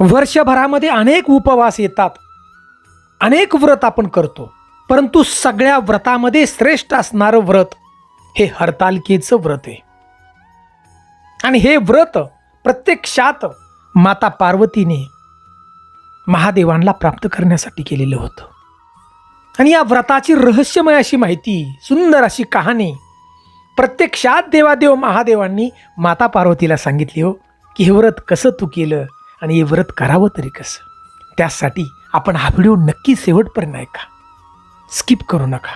वर्षभरामध्ये अनेक उपवास येतात. अनेक व्रत आपण करतो. परंतु सगळ्या व्रतामध्ये श्रेष्ठ असणारं व्रत हे हरतालिकेचं व्रत आहे. आणि हे व्रत प्रत्यक्षात माता पार्वतीने महादेवांना प्राप्त करण्यासाठी केलेलं होतं. आणि या व्रताची रहस्यमय अशी माहिती सुंदर अशी कहाणी प्रत्यक्षात देवादेव महादेवांनी माता पार्वतीला सांगितली हो की हे व्रत कसं तू केलं? आणि हे व्रत करावं तरी कसं? त्यासाठी आपण हा व्हिडिओ नक्की शेवटपर्यंत ऐका. स्किप करू नका.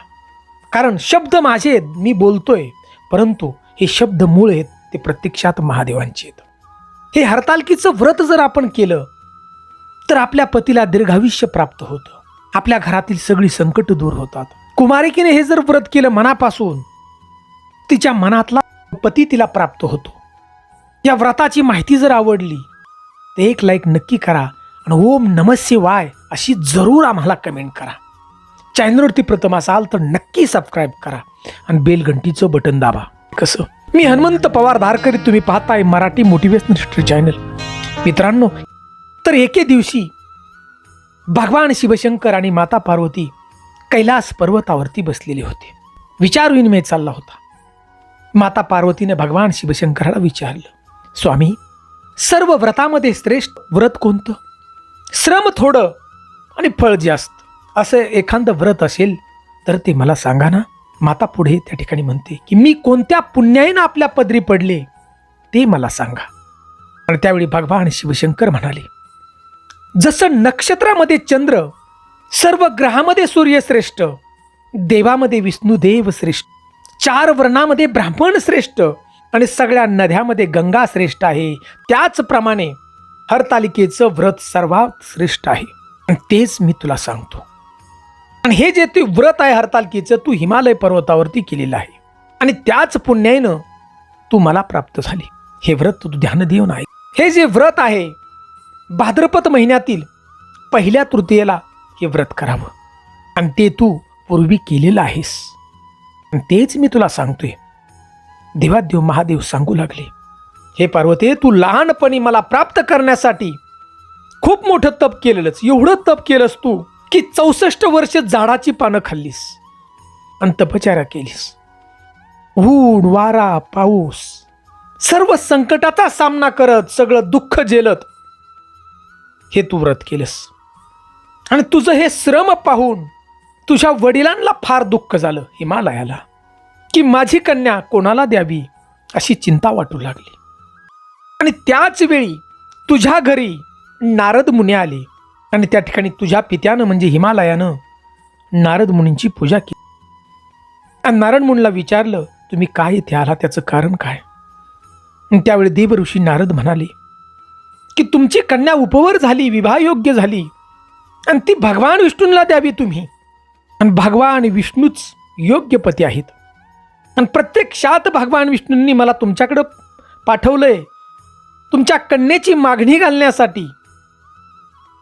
कारण शब्द माझे आहेत मी बोलतोय परंतु हे शब्द मूळ आहेत ते प्रत्यक्षात महादेवांचे आहेत. हे हरतालकीचं व्रत जर आपण केलं तर आपल्या पतीला दीर्घायुष्य प्राप्त होतं. आपल्या घरातील सगळी संकट दूर होतात. कुमारिकेने हे जर व्रत केलं मनापासून तिच्या मनातला पती तिला प्राप्त होतो. या व्रताची माहिती जर आवडली ते एक लाईक नक्की करा आणि ओम नमस्य वाय अशी जरूर आम्हाला कमेंट करा. चॅनलवरती प्रथम असाल तर नक्की सबस्क्राईब करा आणि बेलघंटीचं बटन दाबा. कसं? मी हनुमंत पवार धारकरी तुम्ही पाहताय मराठी मोटिवेशनल हिस्ट्री चॅनल मित्रांनो तर एके दिवशी भगवान शिवशंकर आणि माता पार्वती कैलास पर्वतावरती बसलेले होते. विचार विनिमय चालला होता. माता पार्वतीने भगवान शिवशंकराला विचारलं स्वामी सर्व व्रतामध्ये श्रेष्ठ व्रत कोणतं? श्रम थोडं आणि फळ जास्त. असं एखादं व्रत असेल तर ते मला सांगा ना. माता पुढे त्या ठिकाणी म्हणते की मी कोणत्या पुण्याईनं आपल्या पदरी पडले ते मला सांगा. आणि त्यावेळी भगवान शिवशंकर म्हणाले जसं नक्षत्रामध्ये चंद्र सर्व ग्रहामध्ये सूर्य श्रेष्ठ देवामध्ये विष्णुदेव श्रेष्ठ चार वर्णामध्ये ब्राह्मण श्रेष्ठ आणि सगळ्या नद्यामध्ये गंगा श्रेष्ठ आहे. त्याचप्रमाणे हरतालिकेचं व्रत सर्वात श्रेष्ठ आहे. आणि तेच मी तुला सांगतो. आणि हे जे ते व्रत आहे हरतालिकेचं तू हिमालय पर्वतावरती केलेलं आहे. आणि त्याच पुण्याईनं तू मला प्राप्त झाली. हे व्रत तू ध्यान देऊन आहे हे जे व्रत आहे भाद्रपद महिन्यातील पहिल्या तृतीयेला हे व्रत करावं. आणि ते तू पूर्वी केलेलं आहेस. आणि तेच मी तुला सांगतोय. देवादेव महादेव सांगू लागले हे पार्वती तू लहानपणी मला प्राप्त करण्यासाठी खूप मोठं तप केलेलंच एवढं तप केलंस तू की चौसष्ट वर्ष झाडाची पानं खाल्लीस आणि तपचारा केलीस. ऊन वारा पाऊस सर्व संकटाचा सामना करत सगळं दुःख झेलत हे तू व्रत केलंस. आणि तुझं हे श्रम पाहून तुझ्या वडिलांना फार दुःख झालं हिमालयाला. की माझी कन्या कोणाला द्यावी अशी चिंता वाटू लागली. आणि त्याच वेळी तुझ्या घरी नारद मुनी आले. आणि त्या ठिकाणी तुझ्या पित्यानं म्हणजे हिमालयानं नारद मुनींची पूजा केली. आणि नारद मुनीला विचारलं तुम्ही काय इथे आला? त्याचं कारण काय? त्यावेळी देव ऋषी नारद म्हणाले की तुमची कन्या उपवर झाली विवाहयोग्य झाली. आणि ती भगवान विष्णूंना द्यावी तुम्ही. आणि भगवान विष्णूच योग्य पती आहेत. आणि प्रत्यक्षात भगवान विष्णूंनी मला तुमच्याकडं पाठवलंय. तुमच्या कन्येची मागणी घालण्यासाठी.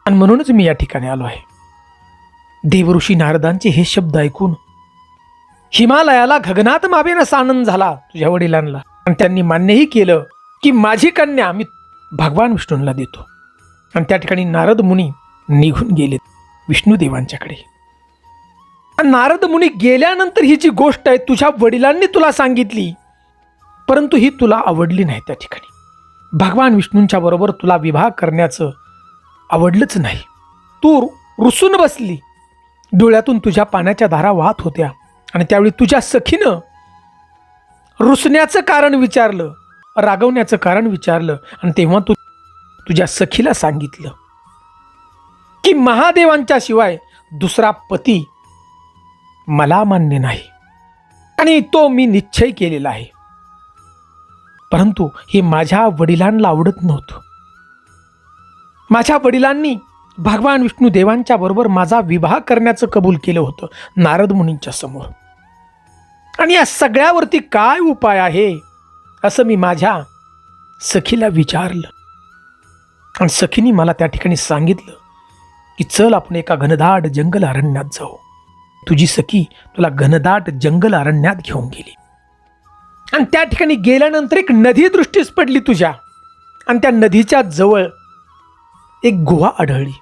आणि म्हणूनच मी या ठिकाणी आलो आहे. देवऋषी नारदांचे हे शब्द ऐकून हिमालयाला गगनात मावेनस आनंद झाला तुझ्या वडिलांना. आणि त्यांनी मान्यही केलं की माझी कन्या मी भगवान विष्णूंना देतो. आणि त्या ठिकाणी नारद मुनी निघून गेलेत विष्णुदेवांच्याकडे. नारद मुनी गेल्यानंतर ही जी गोष्ट आहे तुझ्या वडिलांनी तुला सांगितली परंतु ही तुला आवडली नाही त्या ठिकाणी. भगवान विष्णूंच्या बरोबर तुला विवाह करण्याचं आवडलंच नाही. तू रुसून बसली. डोळ्यातून तुझ्या पाण्याच्या धारा वाहत होत्या आणि त्यावेळी तुझ्या सखीनं रुसण्याचं कारण विचारलं रागवण्याचं कारण विचारलं आणि तेव्हा तू तुझ्या सखीला सांगितलं की महादेवांच्या शिवाय दुसरा पती मला मान्य नाही. आणि तो मी निश्चय केलेला आहे. परंतु हे माझ्या वडिलांना आवडत नव्हतं. माझ्या वडिलांनी भगवान विष्णू देवांच्या बरोबर माझा विवाह करण्याचं कबूल केलं होतं नारद मुनींच्या समोर. आणि या सगळ्यावरती काय उपाय आहे असं मी माझ्या सखीला विचारलं. आणि सखीने मला त्या ठिकाणी सांगितलं की चल आपण एका घनदाट जंगल अरण्यात जाऊ. तुझी सखी तुला घनदाट जंगल अरण्यात घेऊन गेली. आणि त्या ठिकाणी गेल्यानंतर एक नदी दृष्टीस पडली तुझ्या. आणि त्या नदीच्या जवळ एक गुहा आढळली.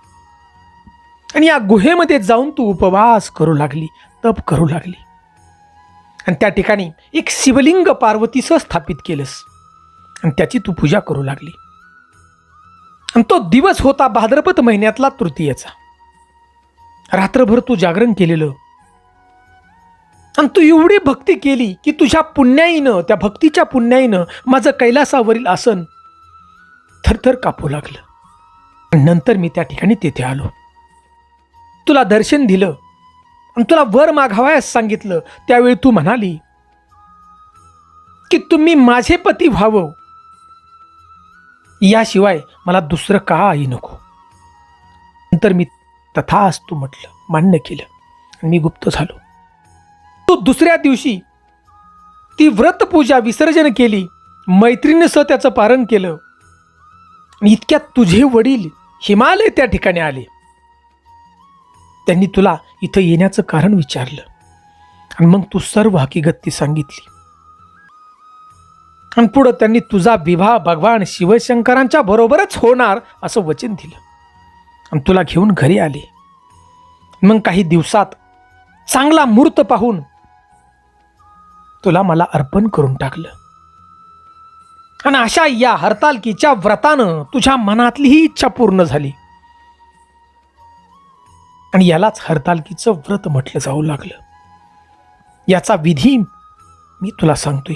आणि या गुहेमध्ये जाऊन तू उपवास करू लागली तप करू लागली. आणि त्या ठिकाणी एक शिवलिंग पार्वतीसह स्थापित केलंस. आणि त्याची तू पूजा करू लागली. आणि तो दिवस होता भाद्रपद महिन्यातला तृतीयेचा. रात्रभर तू जागरण केलेलं आणि तू एवढी भक्ती केली की तुझ्या पुण्याईनं त्या भक्तीच्या पुण्याईनं माझं कैलासावरील आसन थरथर कापू लागलं. नंतर मी त्या ठिकाणी तेथे आलो. तुला दर्शन दिलं आणि तुला वर मागावयास सांगितलं. त्यावेळी तू म्हणाली की तुम्ही माझे पती व्हावं. याशिवाय मला दुसरं काही नको. नंतर मी तथास्तू म्हटलं मान्य केलं. आणि मी गुप्त झालो. तो दुसऱ्या दिवशी ती व्रतपूजा विसर्जन केली. मैत्रिणीसह त्याचं पारण केलं. आणि इतक्यात तुझे वडील हिमालय त्या ठिकाणी आले. त्यांनी तुला इथं येण्याचं कारण विचारलं. आणि मग तू सर्व हकीकत ती सांगितली. आणि पुढं त्यांनी तुझा विवाह भगवान शिवशंकरांच्या बरोबरच होणार असं वचन दिलं. आणि तुला घेऊन घरी आले. मग काही दिवसात चांगला मूर्त पाहून तुला मला अर्पण करून टाकलं. आणि अशा या हरतालकीच्या व्रतानं तुझ्या मनातली ही इच्छा पूर्ण झाली. आणि यालाच हरतालकीचं व्रत म्हटलं जाऊ लागलं. याचा विधी मी तुला सांगतोय.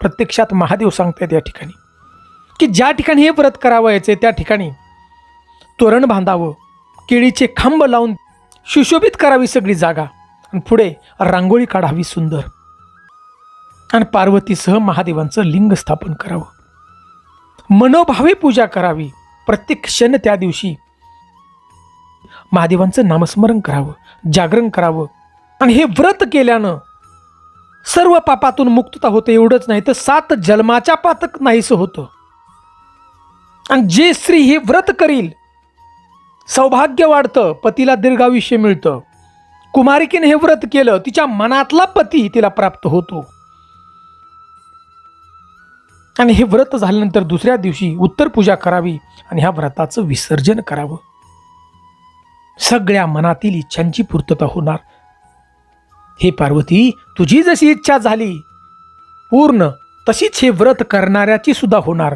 प्रत्यक्षात महादेव सांगतायत या ठिकाणी की ज्या ठिकाणी हे व्रत करावयाचे त्या ठिकाणी तोरण बांधावं केळीचे खांब लावून सुशोभित करावी सगळी जागा आणि पुढे रांगोळी काढावी सुंदर. आणि पार्वतीसह महादेवांचं लिंग स्थापन करावं. मनोभावे पूजा करावी. प्रत्येक क्षण त्या दिवशी महादेवांचं नामस्मरण करावं जागरण करावं. आणि हे व्रत केल्यानं सर्व पापातून मुक्तता होते एवढंच नाही तर सात जन्माच्या पातक नाहीसं होतं. आणि जे स्त्री हे व्रत करील सौभाग्य वाढतं पतीला दीर्घायुष्य मिळतं. कुमारिकेने हे व्रत केलं तिच्या मनातला पती तिला प्राप्त होतो. आणि हे व्रत झाल्यानंतर दुसऱ्या दिवशी उत्तर पूजा करावी आणि ह्या व्रताचं विसर्जन करावं. सगळ्या मनातील इच्छांची पूर्तता होणार. हे पार्वती तुझी जशी इच्छा झाली पूर्ण तशीच हे व्रत करणाऱ्याची सुद्धा होणार.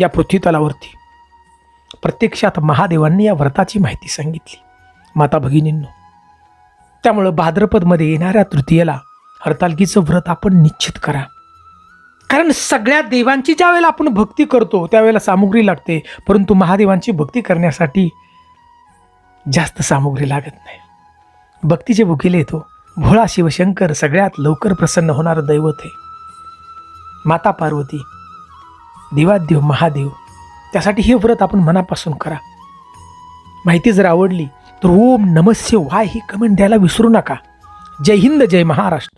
या पृथ्वीतलावरती प्रत्यक्षात महादेवांनी या व्रताची माहिती सांगितली. माता भगिनींनो त्यामुळं भाद्रपदमध्ये येणाऱ्या तृतीयेला हरतालकीचं व्रत आपण निश्चित करा. कारण सगळ्या देवांची ज्या वेळेला आपण भक्ती करतो त्यावेळेला सामुग्री लागते. परंतु महादेवांची भक्ती करण्यासाठी जास्त सामुग्री लागत नाही. भक्तीचे भुकेले येतो. भोळा शिवशंकर सगळ्यात लवकर प्रसन्न होणारं दैवत आहे. माता पार्वती देवादेव महादेव त्यासाठी हे व्रत आपण मनापासून करा. माहिती जर आवडली तर ओम नमस्य वाय ही कमेंट द्यायला विसरू नका. जय हिंद जय महाराष्ट्र.